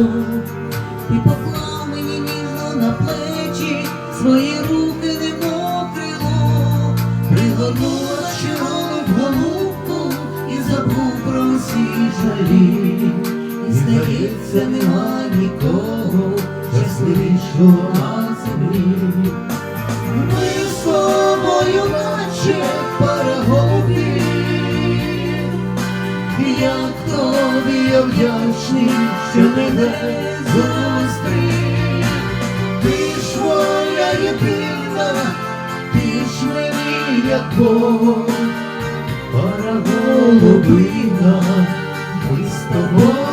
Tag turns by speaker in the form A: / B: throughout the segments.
A: Ти поклав мені ніжно на плечі свої руки немов крило, пригорнула червону голубку і забув про всі жалі. І здається, нема нікого щасливішого на землі. Ми з тобою наче голубів, як тобі я вдячний, що мене зустрів. Ти ж моя єдина, ти ж мені як Бог, пара голубина, ми з тобою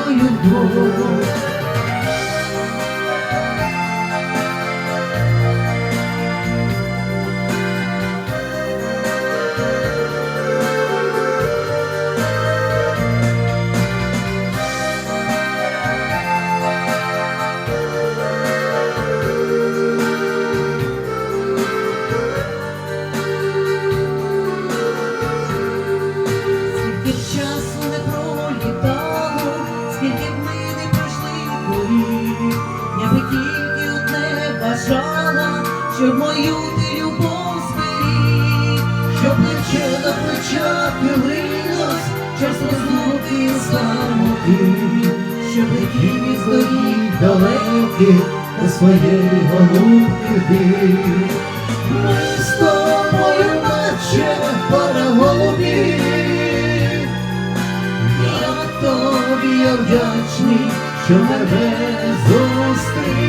A: Часу не пролітало, скільки ми не пройшли поріг, я би тільки одне бажала, щоб мою ти любов зберіг, щоб плече до плеча хилилось, час розлуки самоти, щоб летів із доріг далеких до своєї голубки ти. Вдячний, що мене зустрів.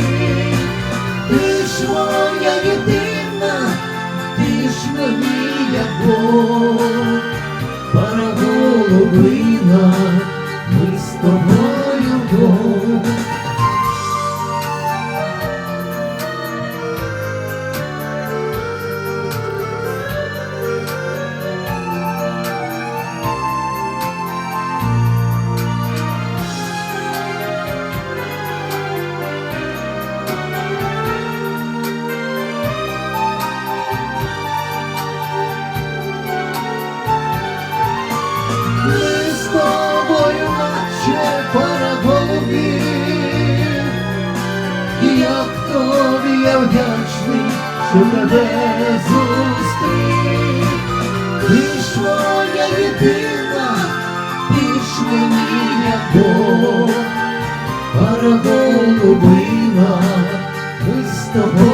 A: Вдячний, що тебе зустрів. Ти ж моя єдина, ти мені як Бог, пара голубина, ми з тобою